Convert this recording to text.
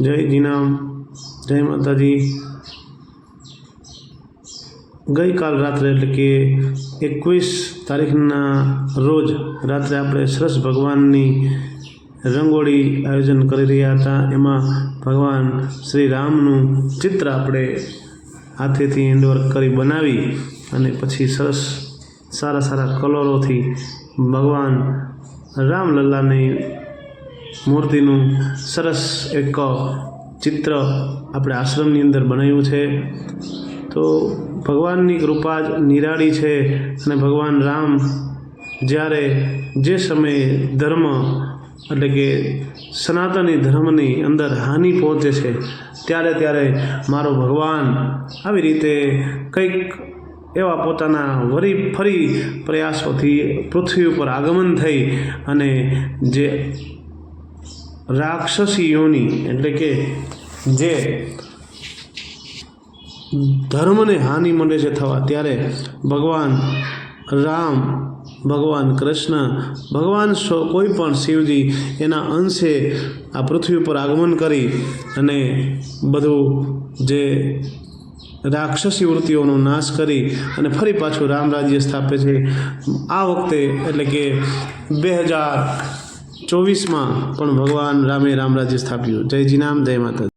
જય જીનામ જય માતાજી. ગઈકાલ રાત્રે એટલે કે એકવીસ તારીખના રોજ રાત્રે આપણે સરસ ભગવાનની રંગોળી આયોજન કરી રહ્યા હતા. એમાં ભગવાન શ્રી રામનું ચિત્ર આપણે હાથેથી હેન્ડવર્ક કરી બનાવી અને પછી સરસ સારા સારા કલરોથી ભગવાન રામલલ્લાની મૂર્તિનું સરસ એક ચિત્ર આપણે આશ્રમની અંદર બનાવ્યું છે. તો ભગવાનની કૃપા જ નિરાળી છે અને ભગવાન રામ જ્યારે જે સમયે ધર્મ એટલે કે સનાતની ધર્મની અંદર હાનિ પહોંચે છે, ત્યારે ત્યારે મારો ભગવાન આવી રીતે કંઈક એવા પોતાના વરી ફરી પ્રયાસોથી પૃથ્વી ઉપર આગમન થઈ અને જે રાક્ષસી યોની એટલે કે જે ધર્મને હાનિ મળે છે થવા, ત્યારે ભગવાન રામ, ભગવાન કૃષ્ણ, ભગવાન કોઈ પણ શિવજી એના અંશે આ પૃથ્વી ઉપર આગમન કરી અને બધું જે રાક્ષસી વૃત્તિઓનો નાશ કરી અને ફરી પાછું રામ રાજ્ય સ્થાપે છે. આ વખતે એટલે કે બે હજાર ચોવીસમાં પણ ભગવાન રામે રામ રાજ્ય સ્થાપ્યું. જય જીનામ જય માતાજી.